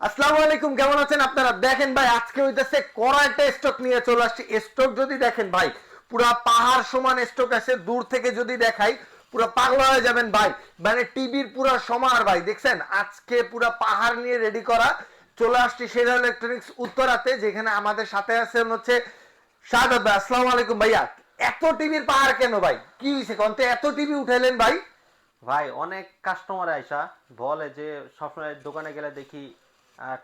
আসসালামু আলাইকুম, কেমন আছেন আপনারা? দেখেন ভাই, আজকে হইতেছে কড়া একটা স্টক নিয়ে চলে আসছি। স্টক যদি দেখেন ভাই, পুরা পাহাড় সমান স্টক আছে, দূর থেকে যদি দেখাই, পুরো পাগল হয়ে যাবেন ভাই। মানে টিভির পুরো সমার ভাই, দেখছেন? আজকে পুরো পাহাড় নিয়ে রেডি করা। চলে আসছি সেরা ইলেকট্রনিক্স উত্তরাতে, যেখানে আমাদের সাথে আছেন হচ্ছে শাহাদ ভাই। আসসালামু আলাইকুম ভাইয়া। এত টিভির পাহাড় কেন ভাই? কি হয়েছে কন্তে এত টিভি উঠাইলেন ভাই? ভাই, অনেক কাস্টমার আইসা, বলে যে সবসময় দোকানে গেলে দেখি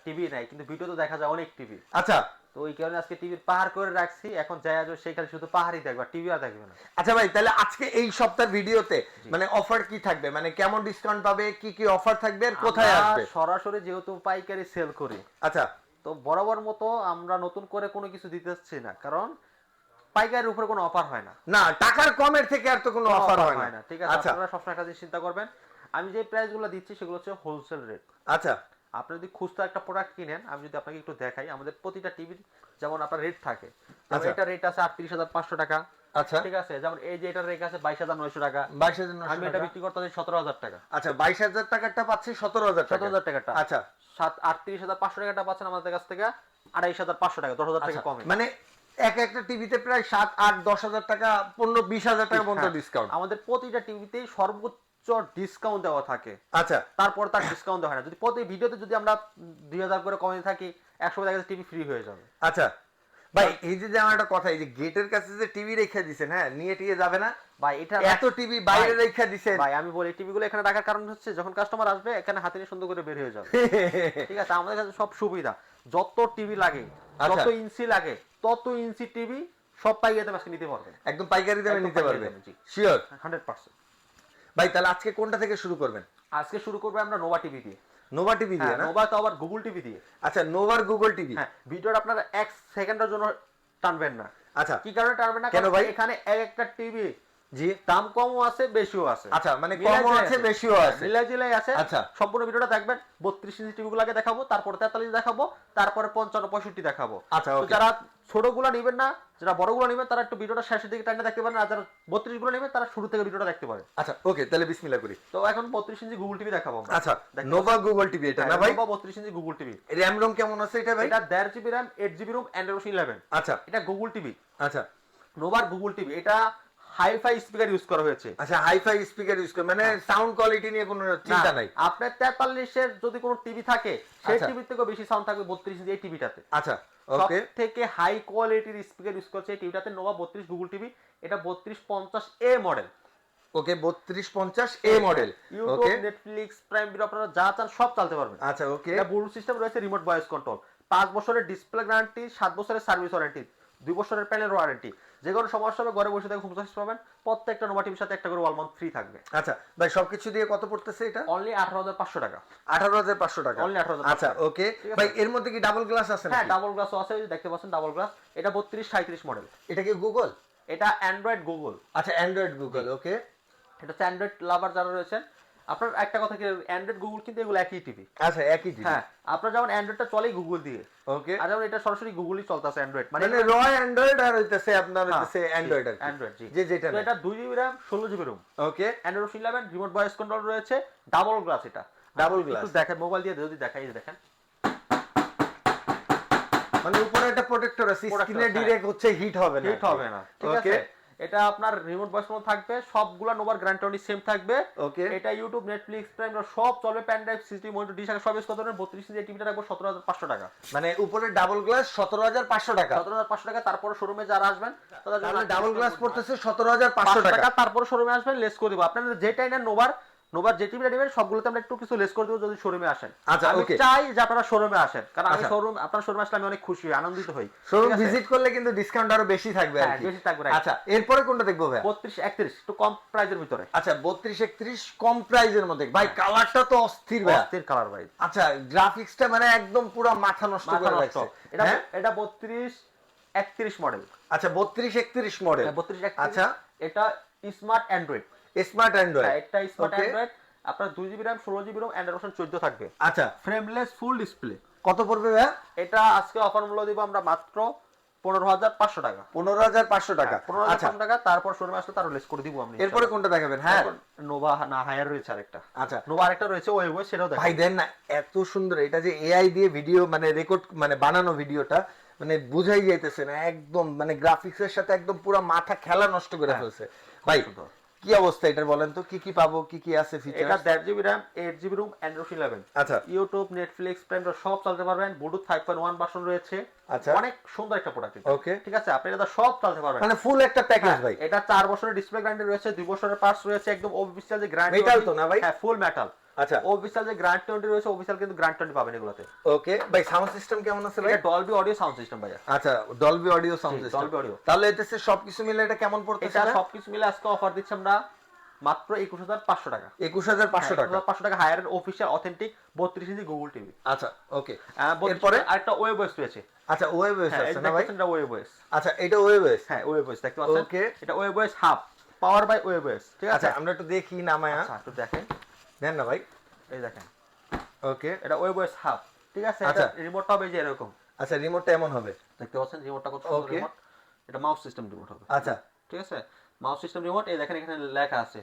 টিভি নাই কিন্তু ভিডিও তো দেখা যায় অনেক টিভি আচ্ছা। তো ওই কারণে আজকে টিভির পাহাড় করে রাখছি এখন যাই আসবে সেখানে শুধু পাহাড়ই দেখবা টিভি আর দেখবে না। আচ্ছা ভাই তাহলে আজকে এই সপ্তাহের ভিডিওতে মানে অফার কি থাকবে? মানে কেমন ডিসকাউন্ট পাবে কি কি অফার থাকবে আর কোথায় আসবে? সরাসরি যেহেতু পাইকারি সেল করি আচ্ছা। তো বরাবর মতো আমরা নতুন করে কোনো কিছু দিতেছি না কারণ পাইকারির উপরে কোনো অফার হয় না। না টাকার কমের থেকে আর তো কোনো অফার হয় না। ঠিক আছে? আচ্ছা। আপনারা সবসময় একটা জিনিস চিন্তা করবেন আমি যে প্রাইসগুলো দিচ্ছি সেগুলো হচ্ছে হোলসেল রেট আচ্ছা। আপনি যদি খুচরা একটা প্রোডাক্ট কিনেন আমি যদি আপনাকে একটু দেখাই আমাদের প্রতিটা টিভির যেমন আপনার রেট থাকে আচ্ছা। এটা রেট আছে আটত্রিশ হাজার পাঁচশো টাকা। আচ্ছা। ঠিক আছে? যেমন এই যে এটার রেট আছে বাইশ হাজার নয়শো টাকা। বাইশ হাজার আমি এটা বিক্রি করতে সতেরো হাজার টাকা। আচ্ছা বাইশ হাজার টাকারটা পাচ্ছি সতেরো হাজার সতেরো হাজার টাকাটা আচ্ছা। সাত আটত্রিশ হাজার পাঁচশো টাকাটা পাচ্ছেন আমাদের কাছ থেকে আড়াইশ হাজার পাঁচশো টাকা দশ হাজার টাকা আচ্ছা, কমে। মানে এক একটা টিভিতে প্রায় সাত আট দশ হাজার টাকা পনেরো বিশ হাজার টাকা পর্যন্ত হ্যাঁ, ডিসকাউন্ট আমাদের প্রতিটা টিভিতেই সর্বোচ্চ ডিসকাউন্ট দেওয়া থাকে। আচ্ছা। তারপর তার ডিসকাউন্ট দেওয়া হয় না। যদি প্রতি ভিডিওতে যদি আমরা দুই হাজার করে কমে থাকি একশো টাকা টিভি ফ্রি হয়ে যাবে। আচ্ছা। ভাই এই যে আমার একটা কথা এই যে গেটের কাছে যে টিভি রেখে দিছেন হ্যাঁ নিয়ে টিয়ে যাবে না? ভাই এটা এত টিভি বাইরে রেখে দিছেন। ভাই আমি বলি টিভি গুলো এখানে রাখার কারণ হচ্ছে যখন কাস্টমার আসবে এখানে হাতে নিয়ে সুন্দর করে বের হয়ে যাবে। ঠিক আছে? আমাদের কাছে সব সুবিধা। যত টিভি লাগে আচ্ছা। যত ইঞ্চি লাগে তত ইঞ্চি টিভি সব পাইকারি দামে নিতে পারবেন। একদম পাইকারি দামে নিতে পারবেন শিওর হান্ড্রেড পার্সেন্ট ভাই তাহলে আজকে কোনটা থেকে শুরু করবেন? আজকে শুরু করব আমরা নোভা টিভি দিয়ে। নোভা টিভি দিয়ে হ্যাঁ না? নোভা তো আবার গুগল টিভি দিয়ে। আচ্ছা নোভার গুগল টিভি হ্যাঁ ভিডিওটা আপনারা এক সেকেন্ডের জন্য টানবেন না। আচ্ছা। কি কারণে টানবেন না? কেন ভাই? এখানে এক একটা টিভি জি দাম কমও আছে বেশিও আছে। আচ্ছা, মানে কমও আছে, বেশিও আছে। মিলাই জিলাই আছে। আচ্ছা। সম্পূর্ণ ভিডিওটা দেখবেন বত্রিশ ইঞ্চি টিভি গুলাকে দেখাবো তারপর তেতাল্লিশ দেখাবো তারপরে পঞ্চান্ন পঁয়ষট্টি দেখাবো। আচ্ছা, যারা ছোটগুলা নিবেন না যারা বড়গুলো নিবেন তারা একটু ভিডিওটা শেষের দিকে টাইমে দেখতে পারেন আর যারা বত্রিশগুলো নেবেন তারা শুরু থেকে ভিডিওটা দেখতে পারে আচ্ছা ওকে তাহলে বিসমিল্লাহ করি। তো এখন বত্রিশ ইঞ্চি গুগল টিভি দেখাবো আমরা। আচ্ছা নোভা গুগল টিভি এটা না ভাই? বত্রিশ ইঞ্চি গুগল টিভি র্যাম রোম কেমন আছে এটা ভাই? এটা দেড় GB RAM eight GB ROM Android eleven আচ্ছা। এটা গুগল টিভি আচ্ছা। নোভার গুগল টিভি এটা হাইফাই স্পিকার ইউজ করা হয়েছে। আচ্ছা হাইফাই স্পিকার ইউজ করে মানে সাউন্ড কোয়ালিটি নিয়ে কোনো চিন্তা নাই? আপনার তেতাল্লিশের যদি কোনো টিভি থাকে সেই আচ্ছা। টিভির থেকেও বেশি সাউন্ড থাকবে বত্রিশ এই টিভিটাতে আচ্ছা সব ওকে থেকে হাই কোয়ালিটির স্পিকার ইউজ করছে এই টিভিটাতে নোভা বত্রিশ গুগল টিভি এটা বত্রিশ পঞ্চাশ এ মডেল ওকে বত্রিশ পঞ্চাশ A model YouTube okay Netflix Prime video আপনারা যা চান সব চালতে পারবেন। আচ্ছা ওকে এটা ব্লুটুথ সিস্টেম রয়েছে রিমোট ভয়েস কন্ট্রোল পাঁচ বছরের ডিসপ্লে গ্যারান্টি সাত বছরের সার্ভিস ওয়ারেন্টি দুই বছরের প্যানেল ওয়ারেন্টি যে কোনো সমস্যা হবে ঘরে বসে থেকে হোম সার্ভিস পাবেন। প্রত্যেকটা নোভা টিভির সাথে একটা করে ওয়াল মান্থ ফ্রি থাকবে। আচ্ছা ভাই সবকিছু দিয়ে কত পড়তেছে এটা? অনলি আঠারো হাজার পাঁচশো টাকা। আঠারো হাজার পাঁচশো টাকা। Only 18,500 আচ্ছা ওকে ভাই এর মধ্যে কি ডাবল গ্লাস আছে হ্যাঁ ডাবল গ্লাসও আছে দেখতে পাচ্ছেন ডাবল গ্লাস এটা বত্রিশ সাঁত্রিশ মডেল এটা কি গুগল এটা অ্যান্ড্রয়েড গুগল আচ্ছা অ্যান্ড্রয়েড গুগল ওকে এটা হচ্ছে অ্যান্ড্রয়েড লাভার যারা রয়েছেন আপনার একটা কথা কি অ্যান্ড্রয়েড গুগল কিন্তু এগুলো একই টিভি আচ্ছা একই জিনিস হ্যাঁ আপনার যেমন অ্যান্ড্রয়েডটা চলেই গুগল দিয়ে। ওকে আর যেমন এটা সরাসরি গুগলই চলতেছে অ্যান্ড্রয়েড মানে মানে র অ্যান্ড্রয়েড আর হইতেছে আপনার হ্যাঁ, হইতেছে অ্যান্ড্রয়েড আর অ্যান্ড্রয়েড জি। যে যেটা এটা দুই জিবি র্যাম ষোলো GB ROM okay Android eleven remote voice control রয়েছে ডাবল গ্লাস এটা। ডাবল গ্লাস একটু দেখেন মোবাইল দিয়ে যদি দেখাই দেখেন। মানে উপরে একটা প্রোটেক্টর আছে স্ক্রিনে হ্যাঁ। ডিরেক্ট হচ্ছে হিট হবে না হিট হবে না। ঠিক ওকে আছে? এটা আপনার রিমোট বয়স কন্ট্রোল থাকবে সবগুলা নোভার গ্যারান্টি সেম থাকবে। ওকে এটা ইউটিউব নেটফ্লিক্স প্রাইম সব চলবে pen drive CT monitor dish সব ইউজ করতে পারবেন। বত্রিশ ইঞ্চি টিভিটা রাখব সতেরো হাজার পাঁচশো টাকা। মানে উপরে ডাবল গ্লাস সতেরো হাজার পাঁচশো টাকা। সতেরো হাজার পাঁচশো টাকা তারপরে শোরুমে যারা আসবেন তাহলে ডাবল গ্লাস পড়তেছে সতেরো হাজার পাঁচশো পাঁচশো টাকা। তারপর শোরুমে আসবেন লেস করে দেবো। আপনারা যেটাই নেন নোভার নোভার যে টিভিটা নেবেন সবগুলোতে আমরা একটু কিছু লেস করে দেবো যদি শোরুমে আসেন। আচ্ছা, আমি চাই যে আপনারা শোরুমে আসেন। কারণ আমি। শোরুম আপনার শোরুমে আসলে আমি অনেক খুশি হই। আনন্দিত হই শোরুম ভিজিট করলে কিন্তু ডিসকাউন্ট আরও বেশি থাকবে আর হ্যাঁ, কি। বেশি থাকবে, আচ্ছা এরপরে কোনটা দেখব ভাই বত্রিশ একত্রিশ একটু কম প্রাইজের ভিতরে। আচ্ছা বত্রিশ একত্রিশ কম প্রাইজের মধ্যে। ভাই কালারটা তো অস্থির ভাই অস্থির কালার ভাই। আচ্ছা গ্রাফিক্সটা মানে একদম পুরো মাথা নষ্ট করে রাখছে। এটা হ্যাঁ? এটা বত্রিশ একত্রিশ মডেল আচ্ছা বত্রিশ একত্রিশ মডেল বত্রিশ আচ্ছা। এটা স্মার্ট অ্যান্ড্রয়েড স্মার্ট অ্যান্ড্রয়েড এটা স্মার্ট অ্যান্ড্রয়েড আপনার দুই জিবি র্যাম ষোলো জিবি রোম অ্যান্ড্রয়েড ভার্সন চোদ্দ থাকবে। আচ্ছা। ফ্রেমলেস ফুল ডিসপ্লে কত পড়বে ভাই এটা আজকে অফার মূল্য দিব আমরা মাত্র পনেরো হাজার পাঁচশো টাকা। পনেরো হাজার পাঁচশো টাকা। পনেরো হাজার আচ্ছা। টাকা তারপর শোরুমে আসলে তার লেস করে দিব আমি এরপরে কোনটা দেখাবেন? হ্যাঁ। নোভা না হায়ার রয়েছে আরেকটা। আচ্ছা। নোভা আরেকটা রয়েছে ওই ওই সেটাও ভাই দেন না এত সুন্দর এটা যে এআই দিয়ে ভিডিও মানে রেকর্ড মানে বানানো ভিডিওটা মানে বুঝাই যাইতেছে না একদম মানে গ্রাফিক্সের সাথে একদম পুরো মাথা খেলা নষ্ট করে হ্যাঁ, ফেলছে। ভাই। কি অবস্থা এটার বলেন তো? কি কি পাবো? কি কি আছে ফিচার এটা দেড় GB RAM eight GB ROM Android eleven আচ্ছা। ইউটিউব নেটফ্লিক্স প্রাইম সব চালাতে পারবেন। Bluetooth five point one version রয়েছে। আচ্ছা। অনেক সুন্দর একটা প্রোডাক্ট ওকে ঠিক আছে? আপনি এটা সব চালাতে পারবেন। মানে ফুল একটা প্যাকেজ ভাই। এটা চার বছরের ডিসপ্লে গ্যারান্টি রয়েছে দুই বছরের পার্টস রয়েছে একদম অফিসিয়াল যে গ্যারান্টি মেটাল তো না ভাই? হ্যাঁ ফুল মেটাল আচ্ছা। অফিসিয়াল যে গ্যারান্টি টোয়েন্টি রয়েছে অফিসিয়াল কিন্তু গ্যারান্টি টোয়েন্টি পাবেন এগুলোতে। ওকে ভাই সাউন্ড সিস্টেম কেমন আছে ভাই? ডলবি অডিও সাউন্ড সিস্টেম ভাইয়া। আচ্ছা Dolby audio sound system Dolby Audio। তাহলে এতেছে সবকিছু মিলে এটা কেমন পড়তেছে এটা সবকিছু মিলে আজকে অফার দিচ্ছি আমরা মাত্র একুশ হাজার পাঁচশো টাকা। একুশ হাজার পাঁচশো টাকা। পাঁচশো টাকা হায়ার অফিসিয়াল অথেন্টিক বত্রিশ ইঞ্চি গুগল টিভি আচ্ছা ওকে এরপরে? আরেকটা ওয়েব ওয়েস রয়েছে। আচ্ছা ওয়েব হ্যাঁ আছে না ভাই? এটা ওয়েব ওয়েস আচ্ছা এটা ওয়েব হ্যাঁ ওয়েব ওয়েস দেখতে পাচ্ছেন? Okay. এটা webOS half power by webOS ঠিক আছে? আচ্ছা আমরা একটু দেখি নামায়া। আচ্ছা একটু দেখেন। দেন না ভাই। এই দেখেন। ওকে এটা ওয়েব ওয়েস হাফ ঠিক আছে? আচ্ছা। এটা রিমোটটা হবে যে এরকম। আচ্ছা রিমোটটা এমন হবে। দেখতে পাচ্ছেন? রিমোটটা কত সুন্দর রিমোট এটা মাউস সিস্টেম রিমোট হবে। আচ্ছা। ঠিক আছে? মাউস সিস্টেম রিমোট এই দেখেন এখানে লেখা আছে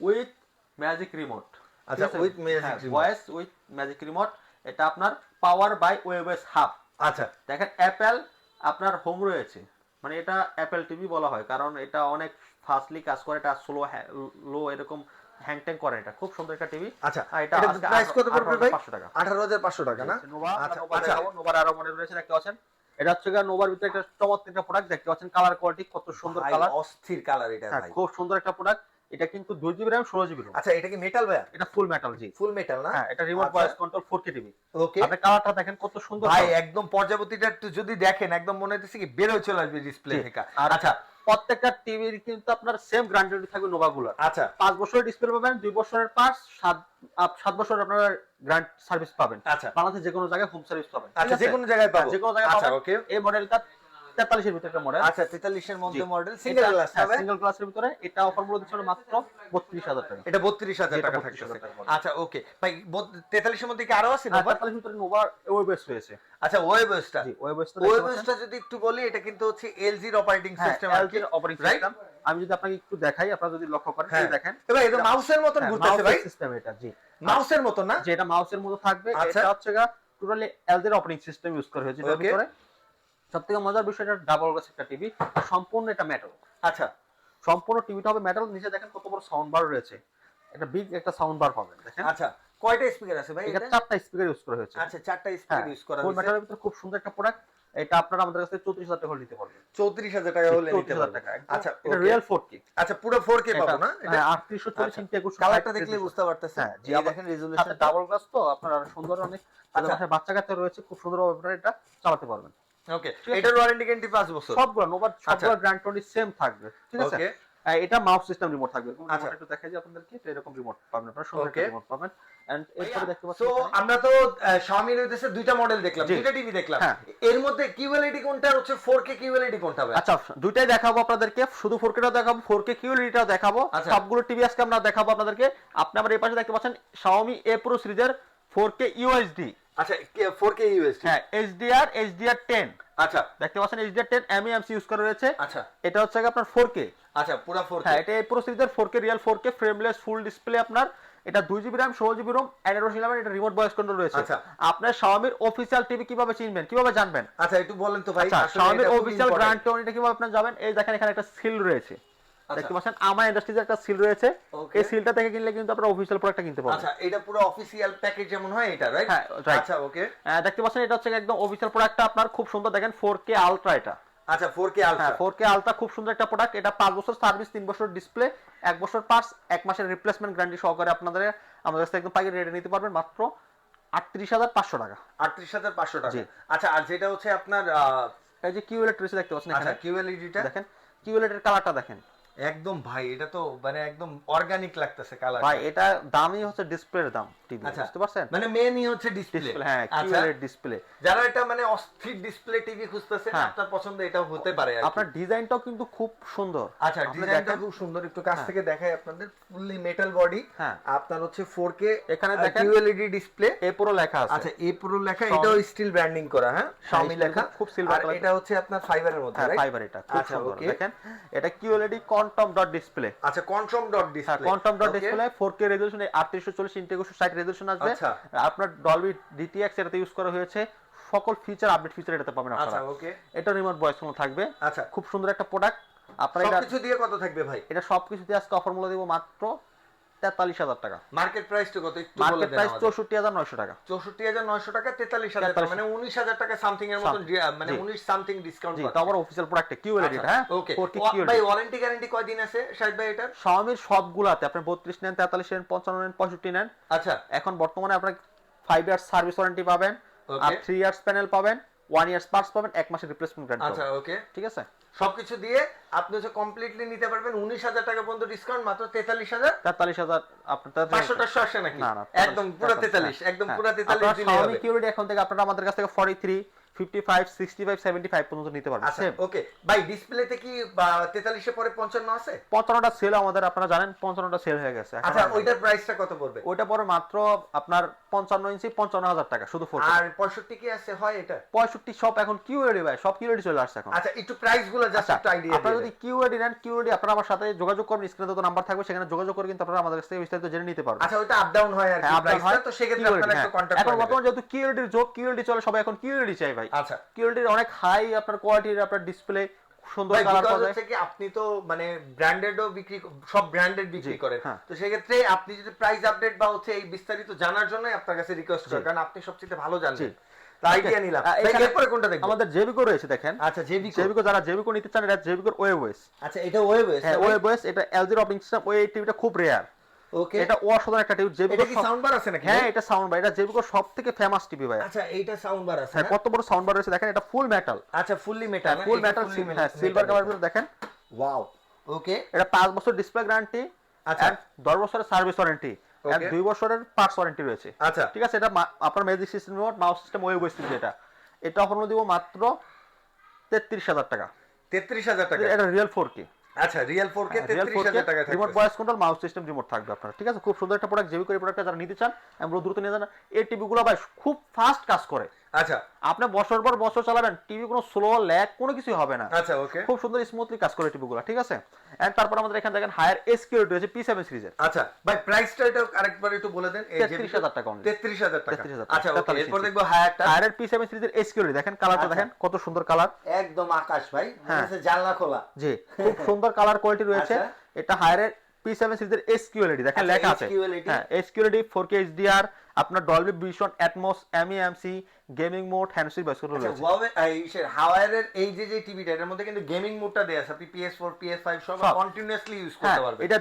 উইথ ম্যাজিক রিমোট আচ্ছা, with magic remote। Voice with magic remote এটা আপনার পাওয়ার বাই ওয়েবএস হাব আচ্ছা। দেখেন অ্যাপেল আপনার হোম রয়েছে। মানে এটা অ্যাপেল টিভি বলা হয় কারণ এটা অনেক ফাস্টলি কাজ করে এটা স্লো লো এরকম হ্যাং ট্যাং করে এটা। খুব সুন্দর একটা টিভি। আচ্ছা এটা প্রাইস কত পড়বে ভাই? 18,500 টাকা। না? আচ্ছা আচ্ছা। নোভার আরও মডেল রয়েছে দেখতে পাচ্ছেন? এটা হচ্ছে নোভার ভিতরে একটা চমৎকার একটা প্রোডাক্ট দেখতে পাচ্ছেন? কালার কোয়ালিটি কত সুন্দর কালার অস্থির কালার এটা হ্যাঁ ভাই। খুব সুন্দর একটা প্রোডাক্ট এটা কিন্তু দুই জিবি র্যাম ষোলো জিবি আচ্ছা এটা কি মেটাল ভাই এটা ফুল মেটাল জি। ফুল মেটাল না? হ্যাঁ এটা remote. Voice control four K TV. Okay আপনি কালারটা দেখেন কত সুন্দর ভাই। একদম পর্যাবতীটা একটু যদি দেখেন একদম মনে হচ্ছে কি বেরোয় চলে আসবে ডিসপ্লে। থেকে। আচ্ছা প্রত্যেকটা টিভির কিন্তু আপনার সেম গ্যারান্টি থাকবে নোভাগুলোর। আচ্ছা। পাঁচ বছরের ডিসপ্লে পাবেন দুই বছরের পাঁচ সাত সাত বছর আপনার গ্রান্ট সার্ভিস পাবেন। আচ্ছা। বাংলাদেশে যে কোনো জায়গায় হোম সার্ভিস পাবেন। আচ্ছা যে কোনো জায়গায় পাবো। হ্যাঁ, যে কোনো জায়গায় আচ্ছা পাবেন। এই মডেলটা তেতাল্লিশের ভিতরে একটা মডেল আচ্ছা 43 এর মধ্যে মডেল সিঙ্গেল হবে। সিঙ্গেল ক্লাসের ভিতরে এটা অফার মূল্য দিচ্ছিল মাত্র বত্রিশ হাজার টাকা। এটা 32000 যেটা টাকা 32,000 থাকতেছে। টাকা পড়বে। আচ্ছা ওকে ভাই 43 এর মধ্যে কি আরও আছে না তেতাল্লিশের ভিতরে নোভা ওয়েবএস রয়েছে। আচ্ছা ওয়েবসটা জি ওয়েবএস ওয়েবসটা যদি একটু বলি এটা কিন্তু হচ্ছে এলজির অপারেটিং সিস্টেম আর কি অপারেটিং সিস্টেম আমি যদি আপনাকে একটু দেখাই আপনারা যদি লক্ষ্য করেন হ্যাঁ। দেখেন। ভাই এটা মাউসের মতন ঘুরতেছে ভাই সিস্টেম এটা জি। মাউসের মতন না? যেটা মাউসের মতো থাকবে আচ্ছা। এটা হচ্ছে টোটালি এলজির অপারেটিং সিস্টেম ইউজ করা হয়েছে এটার Okay. সবথেকে মজার বিষয় এটা ডাবল গ্লাস একটা টিভি সম্পূর্ণ এটা মেটাল আচ্ছা সম্পূর্ণ টিভিটা হবে মেটাল নিচে দেখেন কত বড় সাউন্ড বার রয়েছে। একটা বিগ একটা সাউন্ড বার পাবেন দেখেন। আচ্ছা কয়টা স্পিকার আছে ভাই এটা এটা চারটা স্পিকার ইউজ করা হয়েছে। আচ্ছা চারটা হ্যাঁ স্পিকার ইউজ করা হয়েছে। মেটালের ভিতরে খুব সুন্দর একটা প্রোডাক্ট এটা আপনারা আমাদের কাছে চৌত্রিশ হাজার টাকা হলে নিতে পারবেন। 34000 টাকা হলে নিতে পারবেন। টাকা আচ্ছা এটা রিয়েল ফোর কে আচ্ছা পুরো 4K পাবো না? এটা হ্যাঁ চল্লিশ আচ্ছা। ইঞ্চি একুশ কালারটা দেখলে বুঝতে পারতেছেন। হ্যাঁ জি দেখেন রেজোলিউশন ডাবল গ্লাস তো আপনার সুন্দর অনেক আচ্ছা। আচ্ছা বাচ্চা কাচ্চা রয়েছে খুব সুন্দর আপনারা এটা চালাতে পারবেন। ওকে ঠিক এটার ওয়ারেন্টি গ্যারান্টি 5 বছর। সবগুলো নোভার আচ্ছা। সবগুলো গ্র্যান্ড টোয়েন্টি সেম থাকবে ঠিক আছে? এটা মাউস সিস্টেম রিমোট থাকবে। আচ্ছা। একটু দেখাই যে আপনাদেরকে এরকম রিমোট পাবেন আপনারা সুন্দর একটা রিমোট পাবেন। এন্ড এরপরে দেখতে পাচ্ছেন সো আমরা তো Xiaomi এর হইতেছে দুইটা মডেল দেখলাম। দুইটা টিভি দেখলাম। হ্যাঁ। এর মধ্যে কিউএলইডি কোনটা হচ্ছে 4K কিউএলইডি কোনটা ভাই? আচ্ছা দুইটাই দেখাবো আপনাদেরকে শুধু 4Kটাও দেখাবো 4K QLED-টাও দেখাবো আচ্ছা। সবগুলো টিভি আজকে আমরা দেখাবো আপনাদেরকে। আপনি আমার এই পাশে দেখতে পাচ্ছেন Xiaomi A Pro সিরিজের 4K UHD আচ্ছা 4K ইউএসডি হ্যাঁ HDR HDR 10 আচ্ছা। দেখতে পাচ্ছেন HDR 10 MEMC ইউজ করা রয়েছে। আচ্ছা। এটা হচ্ছে আপনার 4K আচ্ছা পুরো 4K হ্যাঁ এটা প্রো সিরিজের 4K real 4K frameless full display আপনার। এটা 2 GB RAM 16 GB ROM Android 11 এটা রিমোট ভয়েস কন্ট্রোল রয়েছে। আচ্ছা। আপনার Xiaomi অফিশিয়াল টিভি কীভাবে চিনবেন কীভাবে জানবেন? আচ্ছা একটু বলেন তো ভাই অফিশিয়াল important। ব্র্যান্ড টোন এটা কীভাবে আপনারা যাবেন? এই দেখেন এখানে একটা সিল রয়েছে। দেখতে পাচ্ছেন আমার ইন্ডাস্ট্রিজের একটা সিল রয়েছে। এই সিলটা থেকে কিনলে কিন্তু আপনারা অফিশিয়াল প্রোডাক্টটা কিনতে পারবেন। আচ্ছা এটা পুরো অফিসিয়াল প্যাকেজ যেমন হয় এটা রাইট হ্যাঁ, আচ্ছা ওকে দেখতে পাচ্ছেন এটা হচ্ছে একদম অফিশিয়াল প্রোডাক্টটা আপনার খুব সুন্দর দেখেন 4K আলট্রা এটা। আচ্ছা 4K হ্যাঁ আলট্রা 4K আলট্রা খুব সুন্দর একটা প্রোডাক্ট এটা 5 বছর সার্ভিস 3 বছর ডিসপ্লে 1 বছর পার্টস 1 মাসের রিপ্লেসমেন্ট গ্যারান্টি সহকারে আপনাদের আমাদের কাছে একদম পাইকারি রেটে নিতে পারবেন মাত্র 38500 টাকা। 38500 টাকা। আচ্ছা আর যেটা হচ্ছে আপনার এই যে কিউএলএড রয়েছে দেখতে পাচ্ছেন আচ্ছা কিউএলইডিটা দেখেন কিউএলএড এর কালারটা দেখেন। একদম ভাই এটা তো মানে একদম অর্গানিক লাগতেছে কালার ভাই এটা দামই হচ্ছে ডিসপ্লের দাম টিভি আচ্ছা। বুঝতে পারছেন? মানে মেনই হচ্ছে ডিসপ্লে হ্যাঁ আচ্ছা। কিউএলইডি ডিসপ্লে যারা এটা মানে অস্থির ডিসপ্লে টিভি খুঁজতেছেন হ্যাঁ। আপনার পছন্দ এটাও হতে পারে আপনার ডিজাইনটাও কিন্তু খুব সুন্দর। আচ্ছা ডিজাইনটা খুব সুন্দর। একটু কাছ হ্যাঁ। থেকে দেখাই আপনাদের। ফুললি মেটাল বডি হ্যাঁ। আপনার হচ্ছে 4K এখানে দেখেন- কিউএলইডি ডিসপ্লে এ পুরো লেখা আছে। আচ্ছা এই পুরো লেখা এটাও স্টিল ব্র্যান্ডিং করা হ্যাঁ? Xiaomi steel লেখা। খুব আর color। এটা হচ্ছে আপনার ফাইবারের মধ্যে হ্যাঁ ফাইবার এটা খুব আচ্ছা সুন্দর। দেখেন এটা কিউএলইডি কোয়ান্টাম ডট ডিসপ্লে আচ্ছা কোয়ান্টাম ডট হ্যাঁ display quantum dot display 4K resolution 3840 integration 60 resolution আসবে। আচ্ছা। আপনার ডলবি ডিটিএক্স এটাতে ইউজ করা হয়েছে। সকল ফিচার আপডেট ফিচার এটাতে পাবেন আচ্ছা আপনারা ওকে এটা রিমোট ভয়েস কোনো থাকবে। আচ্ছা। খুব সুন্দর একটা প্রোডাক্ট আপনারা এটা সবকিছু দিয়ে কত থাকবে ভাই? এটা সবকিছু দিয়ে আজকে অফার মূল্য দিব মাত্র তেতাল্লিশ হাজার টাকা। মার্কেট প্রাইসটা কত? একটু বলে মার্কেট প্রাইস চৌষট্টি হাজার নয়শো টাকা। চৌষট্টি হাজার নয়শো টাকা তেতাল্লিশ হাজার। টাকা মানে উনিশ হাজার টাকা সামথিং এর মতন মানে উনিশ সামথিং ডিসকাউন্ট তো অফিসিয়াল প্রোডাক্টে কিউএলইডি হ্যাঁ? ওকে ভাই ওয়ারেন্টি গ্যারান্টি কয়দিন আছে শাহিদ ভাই শাওমির সবগুলাতে আপনি বত্রিশ নেন তেতাল্লিশ নেন পঞ্চান্ন নেন পঁয়ষট্টি নেন। আচ্ছা। এখন বর্তমানে আপনার ফাইভ ইয়ার্স সার্ভিস ওয়ারেন্টি পাবেন আর থ্রি ইয়ার্স প্যানেল পাবেন। ওয়ান ইয়ার্স পার্টস পাবেন এক মাসের রিপ্লেসমেন্ট গ্যারান্টি আচ্ছা ওকে ঠিক আছে? সবকিছু দিয়ে আপনি হচ্ছে কমপ্লিটলি নিতে পারবেন উনিশ হাজার টাকা পর্যন্ত ডিসকাউন্ট মাত্র তেতাল্লিশ হাজার। তেতাল্লিশ হাজার আপনার পাঁচশো টাকা আসে নাকি? না না একদম পুরো তেতাল্লিশ একদম পুরো তেতাল্লিশ হবে। কিউরিটি এখন থেকে আপনারা আমাদের কাছ থেকে forty three fifty five sixty five seventy five পর্যন্ত নিতে পারবেন। আচ্ছা ওকে ভাই ডিসপ্লেতে কি তেতাল্লিশের পরে পঞ্চান্ন আছে? পঞ্চান্নটা সেল আমাদের আপনারা জানেন পঞ্চান্নটা সেল হয়ে গেছে। আচ্ছা ওইটার প্রাইসটা কত পড়বে? ওইটা পরে মাত্র আপনার পঞ্চান্ন ইঞ্চি পঞ্চান্ন হাজার টাকা শুধু ফোর আর পঁয়ষট্টি কি আছে? হয় এটা? পঁয়ষট্টি সব এখন কিউএডি ভাই। সব কিউএডি চলে আসছে এখন। আচ্ছা একটু প্রাইসগুলো জাস্ট আচ্ছা একটু আইডিয়া আপনারা যদি কিউএডি নেন কিউএডি আপনারা আমার সাথে যোগাযোগ করবেন স্ক্রিনে তো নাম্বার থাকবে সেখানে যোগাযোগ করে কিন্তু আপনারা আমাদের কাছ থেকে বিস্তারিত জেনে নিতে পারবেন। আচ্ছা ওইটা আপ ডাউন হয় আর কি হ্যাঁ, প্রাইসটা হয়। তো সেক্ষেত্রে আপনারা হ্যাঁ। একটু কন্টাক্ট এখন বর্তমানে যেহেতু কিউএডির যোগ কিউএডি চলে সবাই এখন কিউএডি চাই ভাই। আচ্ছা। কিউএডির অনেক হাই আপনার কোয়ালিটির আপনার ডিসপ্লে সুন্দর কালার পাওয়া যায় হচ্ছে কি আপনি তো মানে ব্র্যান্ডেডও বিক্রি সব ব্র্যান্ডেড বিক্রি করেন। হ্যাঁ। তো সেক্ষেত্রে আপনি যদি প্রাইস আপডেট বা হচ্ছে এই বিস্তারিত জানার জন্যই আপনার কাছে রিকোয়েস্ট করি কারণ আপনি সবচেয়ে ভালো জানেন আইডিয়া নিলাম। এরপরে কোনটা দেখব? আমাদের জেবিকো রয়েছে দেখেন। আচ্ছা জেবিকো যারা জেবিকো নিতে চান এটা জেবিকোর ওয়েবওয়েস আচ্ছা এটা হ্যাঁ ওয়েবওয়েস এটা এলজির অপারেটিং সিস্টেম ওই টিভিটা খুব রেয়ার ওকে এটা অসাধারণ একটা টিভি জেবিকো এটা কি সাউন্ড বার আছে নাকি? হ্যাঁ এটা সাউন্ড বার এটা জেবিকো সব থেকে ফেমাস টিভি ভাই আচ্ছা এইটা সাউন্ড বার আছে হ্যাঁ কত বড় সাউন্ড বার রয়েছে দেখেন এটা ফুল মেটাল আচ্ছা fully metal full metal silver colour ভিতরে দেখেন। ওয়াও ওকে এটা পাঁচ বছর ডিসপ্লে গ্যারান্টি আচ্ছা। আর দশ বছরের সার্ভিস ওয়ারেন্টি আর Okay. দুই বছরের পার্টস ওয়ারেন্টি রয়েছে। আচ্ছা। ঠিক আছে এটা আপনার magic system mouse system web system যেটা। এটা অফার দিব মাত্র তেত্রিশ হাজার টাকা। তেত্রিশ হাজার টাকা। এটা রিয়েল ফোর কে আচ্ছা রিয়েল ফোর কে রিয়েল তেত্রিশ ফোর কে হাজার টাকা remote voice control mouse system remote থাকবে আপনার ঠিক আছে? খুব সুন্দর একটা প্রোডাক্ট জেবি করে প্রোডাক্টটা যারা নিতে চান আমরা দ্রুত নিয়ে যান। এই টিভিগুলো ভাই খুব ফাস্ট কাজ করে। আচ্ছা। আপনি বছর পর বছর চালাবেন টিভি কোনো স্লো ল্যাগ কোনো কিছু হবে না। আচ্ছা ওকে খুব সুন্দর স্মুথলি কাজ করে টিভিগুলো ঠিক আছে? এন্ড তারপর আমাদের এখানে দেখেন হায়ার এসকিউরিটি রয়েছে পি সেভেন সিরিজের আচ্ছা ভাই প্রাইসটা এটা আরেকবার একটু বলে দেন। 33,000 টাকা তেত্রিশ হাজার টাকা। 33,000 টাকা, আচ্ছা ওকে এরপর দেখব হায়ারটা হায়ারের পি সেভেন সিরিজের এসকিউরিটি দেখেন কালারটা আচ্ছা। দেখেন কত সুন্দর কালার একদম আকাশ ভাই। হ্যাঁ। জানলা খোলা। জি খুব সুন্দর কালার কোয়ালিটি রয়েছে। আচ্ছা। এটা হায়ারের পি সেভেন সিরিজের এসকিউএলডি দেখেন আচ্ছা, লেখা আছে। HQLED হ্যাঁ এসকিউএলডি ফোর কে আপনার Dolby Vision Atmos MEMC gaming mode হ্যান্ডসি বয়স আচ্ছা রয়েছে। Huawei এই হাওয়ারের এই যে যে টিভিটা এর মধ্যে কিন্তু গেমিং মোডটা দেয়া আছে। আপনি PS4 PS5 সব সব। কন্টিনিউয়াসলি ইউজ হ্যাঁ করতে পারবেন। এটা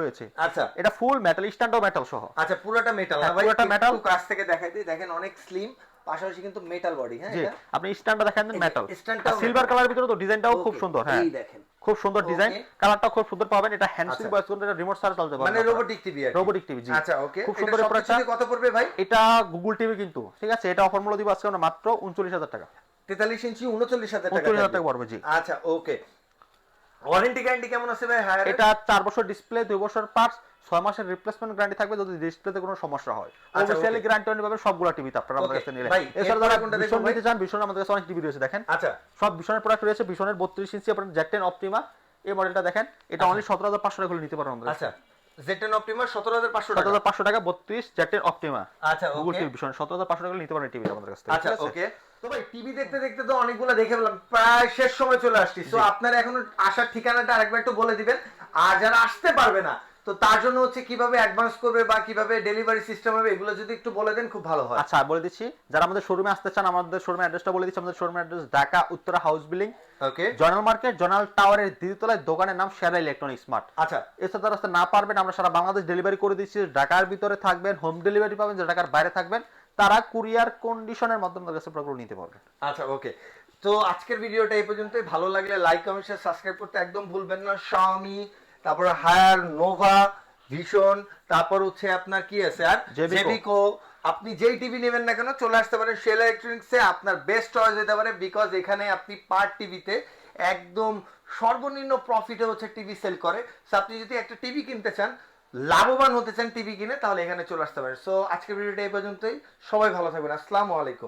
রয়েছে আচ্ছা। এটা ফুল মেটাল স্ট্যান্ডার্ড মেটাল সহ। আচ্ছা পুরোটা মেটাল না হ্যাঁ, পুরোটা মেটাল কাছ থেকে দেখাই দিই। দেখেন অনেক স্লিম পাশাপাশি কিন্তু মেটাল বডি হ্যাঁ আপনি স্ট্যান্ডটা দেখেন মেটাল স্ট্যান্ডটাও সিলভার। কালারের ভিতরে তো ডিজাইনটাও খুব সুন্দর হ্যাঁ। এই দেখেন। খুব সুন্দর ডিজাইন. কালারটা খুব সুন্দর পাবেন। এটা হ্যান্ডসিল বয়স বয়স এটা রিমোট সারা চলতে পারবেন মানে রোবোটিক টিভি রোবোটিক টিভি জি। আচ্ছা ওকে খুব সুন্দর সব প্রোডাক্টটা কত পড়বে ভাই? এটা গুগল টিভি কিন্তু ঠিক আছে? এটা অফার মূল্য দিব আজকে আমরা মাত্র উনচল্লিশ হাজার টাকা। তেতাল্লিশ ইঞ্চি উনচল্লিশ হাজার টাকা উনচল্লিশ হাজার থাকবে। টাকা পড়বে জি। আচ্ছা ওকে ওয়ারেন্টি গ্যারান্টি কেমন আছে ভাই হায়ার এটা চার বছর ডিসপ্লে দুই বছর পার্টস ছয় মাসের রিপ্লেসমেন্ট গ্যারান্টি থাকবে যদি ডিসপ্লেতে কোনো সমস্যা হয়। আচ্ছা, okay. গ্যারান্টি অনেক পাবেন সবগুলো টিভিতে আপনারা আমাদের কাছে নিলে ভাই, এছাড়া যারা কোনটা ভীষণ দেখব ভাই? নিতে চান ভীষণ আমাদের কাছে অনেক টিভি রয়েছে দেখেন। আচ্ছা। সব ভীষণের প্রোডাক্ট রয়েছে ভীষণের বত্রিশ ইঞ্চি আপনার জেটেন অপটিমা এই মডেলটা দেখেন। এটা অনলি সতেরো হাজার পাঁচশো টাকা হলে নিতে পারেন আমাদের আচ্ছা জেটেন অপটিমা সতেরো হাজার পাঁচশো সতেরো টাকা পাঁচশো টাকা বত্রিশ জেটেন অপটিমা আচ্ছা গুগল ওকে টিভি ভীষণ সতেরো হাজার পাঁচশো টাকা নিতে পারেন টিভি আমাদের কাছে আচ্ছা ওকে তো ভাই টিভি দেখতে দেখতে তো অনেকগুলো দেখে ফেললাম। প্রায় শেষ সময় চলে আসছি। তো আপনারা এখনও আসার ঠিকানাটা আরেকবার একটু বলে দিবেন। আর যারা আসতে পারবে না তো তার জন্য হচ্ছে কীভাবে অ্যাডভান্স করবে বা কীভাবে ডেলিভারি সিস্টেম হবে এগুলো যদি একটু বলে দেন খুব ভালো হয়। আচ্ছা বলে দিচ্ছি যারা আমাদের শোরুমে আসতে চান আমাদের শোরুমের অ্যাড্রেসটা বলে দিচ্ছি। আমাদের শোরুমের address Dhaka Uttara house building okay Joynal market Joynal টাওয়ারের দ্বিতীয়তলায় দোকানের নাম সেরা ইলেকট্রনিক স্মার্ট আচ্ছা। এছাড়া যারা আসতে না পারবেন আমরা সারা বাংলাদেশ ডেলিভারি করে দিচ্ছি। ঢাকার ভিতরে থাকবেন হোম ডেলিভারি পাবেন যারা ঢাকার বাইরে থাকবেন। তারা কুরিয়ার কন্ডিশনের মাধ্যমে তাদের কাছে প্রোডাক্ট নিতে পারবেন আচ্ছা ওকে তো আজকের ভিডিওটা এই পর্যন্তই। ভালো লাগলে লাইক কমেন্ট শেয়ার সাবস্ক্রাইব করতে একদম ভুলবেন না। শাওমি তারপরে হায়ার নোভা ভীষণ তারপর হচ্ছে আপনার কি আছে? আর। জেবিকো আপনি যেই টিভি নেবেন না কেন চলে আসতে পারেন শেল ইলেকট্রনিক্সে আপনার বেস্ট চয়েস হতে পারে বিকজ এখানে আপনি পার টিভিতে একদম সর্বনিম্ন প্রফিটে হচ্ছে টিভি সেল করে। সো আপনি যদি একটা টিভি কিনতে চান লাভবান হতে চান টিভি কিনে, তাহলে এখানে চলে আসতে পারেন। সো আজকের ভিডিওটা এই পর্যন্তই। সবাই ভালো থাকবেন। আসসালামু আলাইকুম।